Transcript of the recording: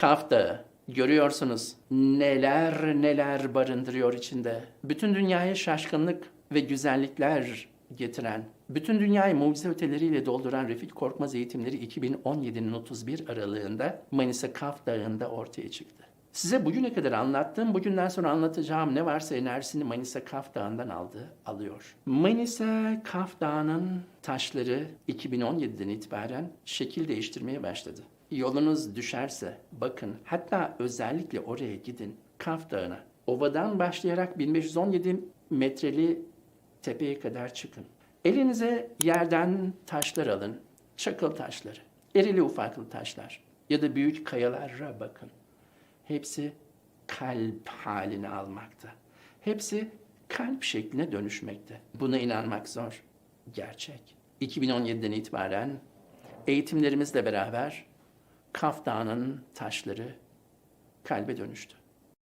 Kaf. Görüyorsunuz neler neler barındırıyor içinde. Bütün dünyaya şaşkınlık ve güzellikler getiren, bütün dünyayı mucize öteleriyle dolduran Refik Korkmaz eğitimleri 2017'nin 31 aralığında Manisa Kaf Dağı'nda ortaya çıktı. Size bugüne kadar anlattığım, bugünden sonra anlatacağım ne varsa enerjisini Manisa Kaf Dağı'ndan aldı, alıyor. Manisa Kaf Dağı'nın taşları 2017'den itibaren şekil değiştirmeye başladı. Yolunuz düşerse bakın hatta özellikle oraya gidin Kaf Dağı'na. Ovadan başlayarak 1517 metreli tepeye kadar çıkın. Elinize yerden taşlar alın. Çakıl taşları, erili ufaklı taşlar ya da büyük kayalara bakın. Hepsi kalp halini almakta. Hepsi kalp şekline dönüşmekte. Buna inanmak zor. Gerçek. 2017'den itibaren eğitimlerimizle beraber Kaf Dağı'nın taşları kalbe dönüştü.